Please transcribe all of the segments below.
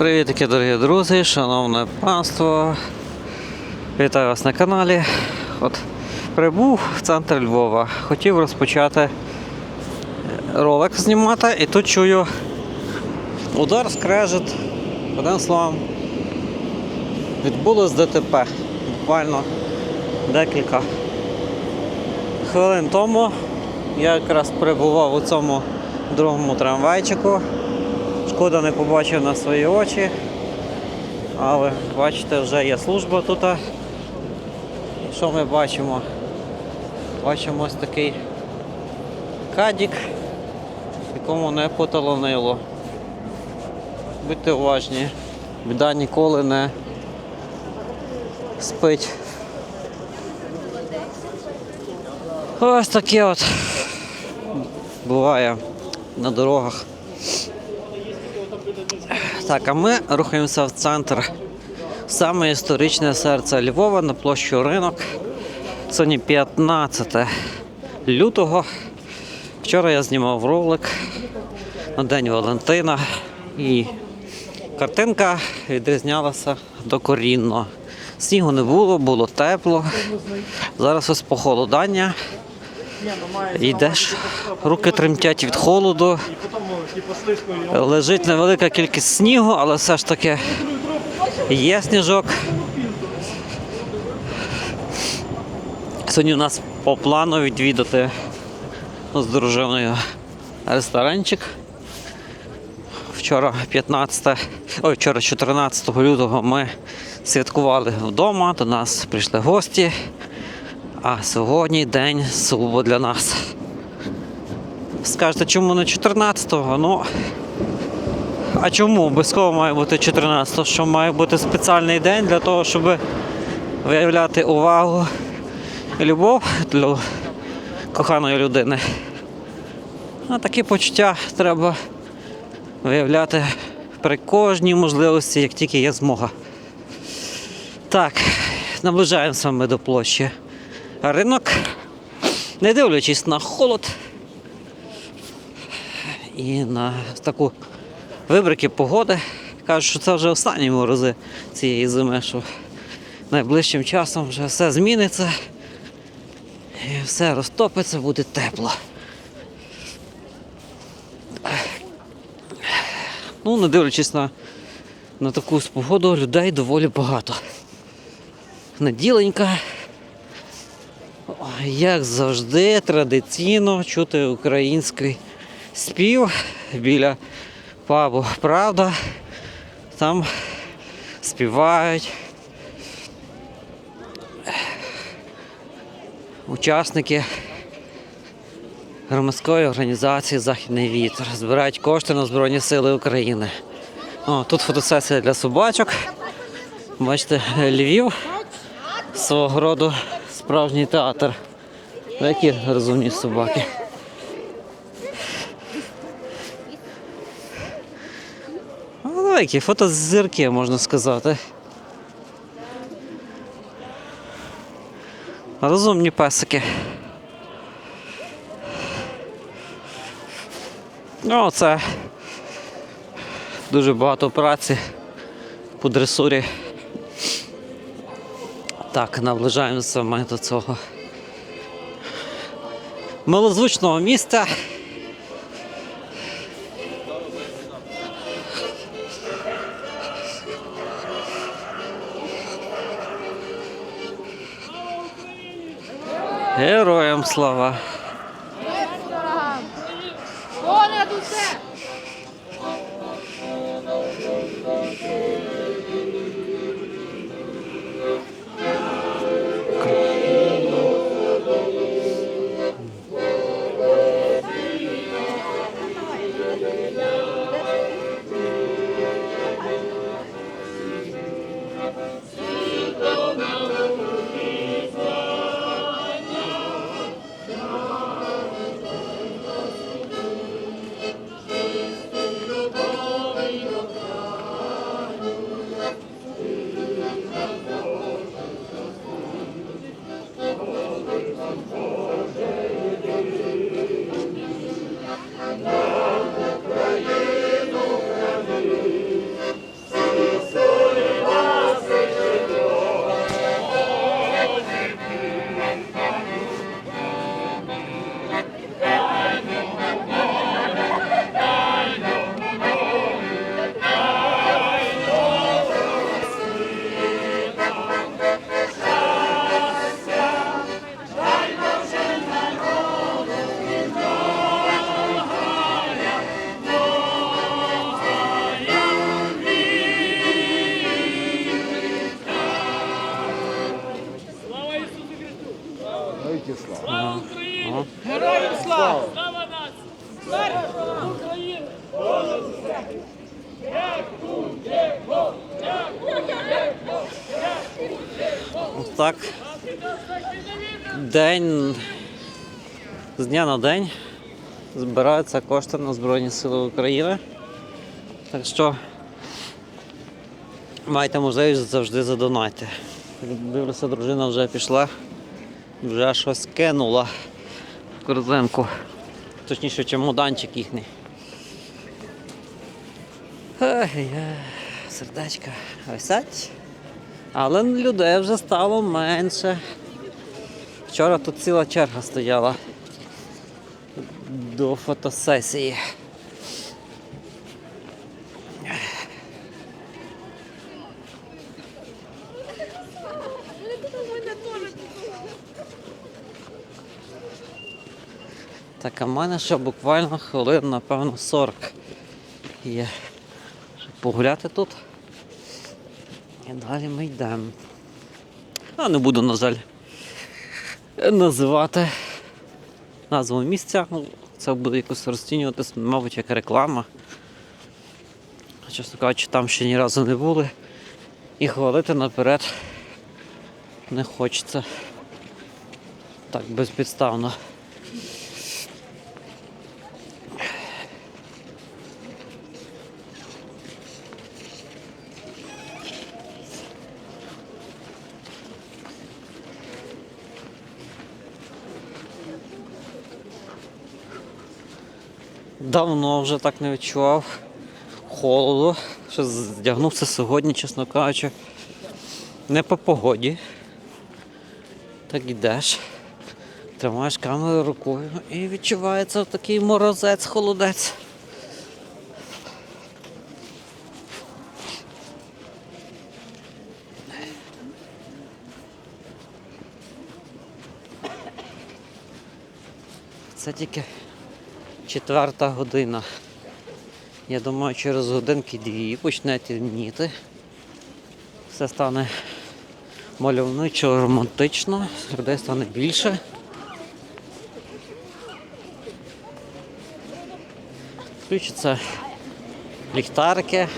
Привітки, дорогі друзі, шановне панство. Вітаю вас на каналі. От прибув в центр Львова. Хотів розпочати ролик знімати і тут чую удар скрежет. Одним словом, відбулось ДТП. Буквально декілька хвилин тому я якраз перебував у цьому другому трамвайчику. Шкода не побачив на свої очі. Але бачите, вже є служба тут. Що ми бачимо? Бачимо ось такий кадік, якому не поталонило. Будьте уважні, біда ніколи не спить. Ось таке от буває на дорогах. Так, а ми рухаємося в центр. Саме історичне серце Львова на площу ринок. Сьогодні 15 лютого. Вчора я знімав ролик на День Валентина і картинка відрізнялася докорінно. Снігу не було, було тепло. Зараз ось похолодання. Йдеш, руки тремтять від холоду. Лежить невелика кількість снігу, але все ж таки є сніжок. Сьогодні у нас по плану відвідати з дружиною ресторанчик. Вчора 15, ой, вчора 14 лютого ми святкували вдома, до нас прийшли гості. А сьогодні день суботи для нас. Скажете, чому не 14-го? Ну. А чому? Обов'язково має бути 14-го, що має бути спеціальний день для того, щоб виявляти увагу і любов для коханої людини. А такі почуття треба виявляти при кожній можливості, як тільки є змога. Так, наближаємося ми до площі ринок, не дивлячись на холод і на таку вибрики погоди. Кажуть, що це вже останні морози цієї зими, що найближчим часом вже все зміниться і все розтопиться, буде тепло. Ну, не дивлячись на, на таку спогоду, людей доволі багато. Неділенька. Як завжди, традиційно чути український спів біля пабу Правда. Там співають учасники громадської організації Західний вітер. Збирають кошти на Збройні Сили України. О, тут фотосесія для собачок. Бачите, Львів свого роду справжній театр. Які розумні собаки. Великі фотозірки, можна сказати. Розумні песики. Ну, це дуже багато праці по дресурі. Так, наближаємося ми до цього милозвучного міста. Героям слава! Понад усе! Так, день з дня на день збираються кошти на Збройні Сили України. Так що майте можливість завжди задонайте. Дивлюся, дружина вже пішла, вже щось кинула в корзинку, точніше чемоданчик їхній. Сердечка висять. Але людей вже стало менше. Вчора тут ціла черга стояла до фотосесії. Так, а в мене ще буквально хвилин, напевно, 40 є. Погуляти тут. І далі ми йдемо. А не буду, на жаль, називати назву місця. Ну, Це буде якось розцінюватись, мабуть, як реклама. Чесно кажучи, там ще ні разу не були. І хвалити наперед не хочеться. Так, безпідставно. Давно вже так не відчував холоду. Що здягнувся сьогодні, чесно кажучи. Не по погоді. Так йдеш. Тримаєш камеру рукою і відчувається такий морозець, холодець. Це тільки четверта година. Я думаю, через годинки дві почне темніти. Все стане мальовничо, романтично, людей стане більше. Включаться ліхтарики,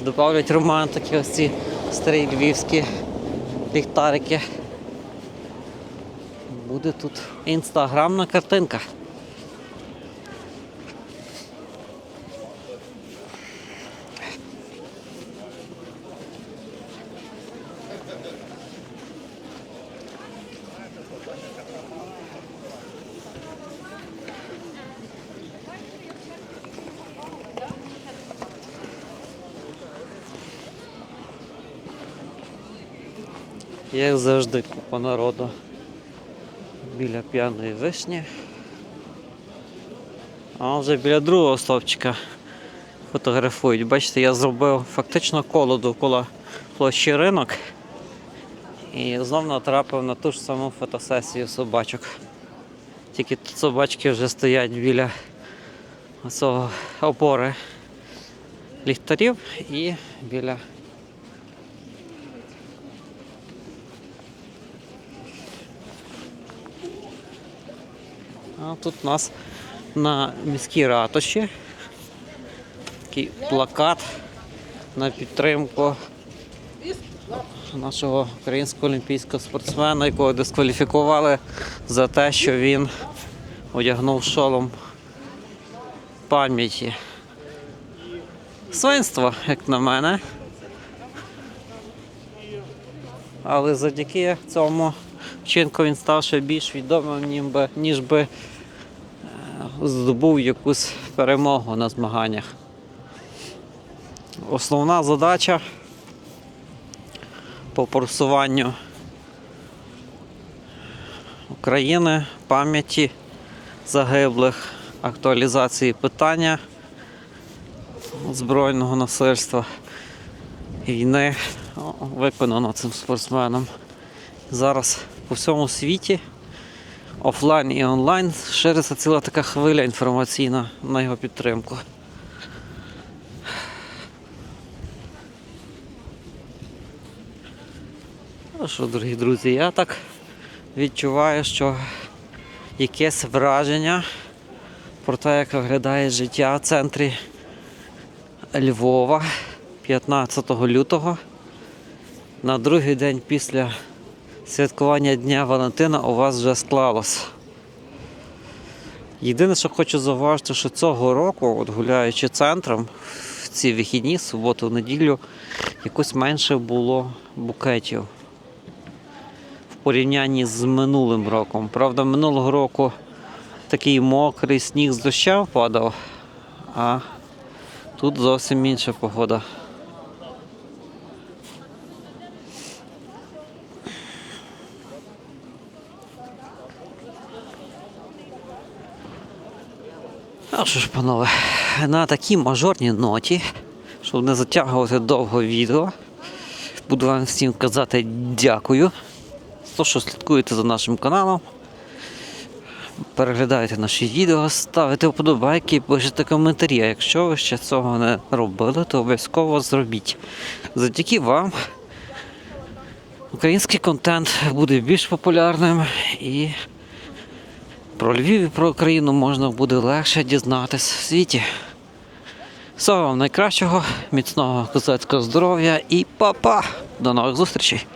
додавлять романтики, ось ці старі львівські ліхтарики. Буде тут інстаграмна картинка. Як завжди купа народу біля п'яної вишні. А вже біля другого стовпчика фотографують. Бачите, я зробив фактично коло довкола площі ринок і знов натрапив на ту ж саму фотосесію собачок. Тільки тут собачки вже стоять біля цього опори ліхтарів і біля А тут у нас на міській ратуші такий плакат на підтримку нашого українського олімпійського спортсмена, якого дискваліфікували за те, що він одягнув шолом пам'яті. Свинство, як на мене. Але завдяки цьому вчинку він став ще більш відомим, ніж би е, здобув якусь перемогу на змаганнях. Основна задача по просуванню України, пам'яті загиблих, актуалізації питання збройного насильства, війни виконано цим спортсменом. Зараз по всьому світі офлайн і онлайн шириться ціла така хвиля інформаційна на його підтримку. Ну що, дорогі друзі, я так відчуваю, що якесь враження про те, як виглядає життя в центрі Львова 15 лютого на другий день після святкування Дня Валентина у вас вже склалось. Єдине, що хочу зауважити, що цього року, от гуляючи центром в ці вихідні, суботу, неділю, якось менше було букетів в порівнянні з минулим роком. Правда, минулого року такий мокрий сніг з дощем падав, а тут зовсім інша погода. А що ж, панове, на такій мажорній ноті, щоб не затягувати довго відео, буду вам всім казати дякую за те, що слідкуєте за нашим каналом. Переглядаєте наші відео, ставите вподобайки, пишете коментарі. А якщо ви ще цього не робили, то обов'язково зробіть. Завдяки вам український контент буде більш популярним і про Львів і про Україну можна буде легше дізнатись в світі. Всього вам найкращого, міцного козацького здоров'я і па-па! До нових зустрічей!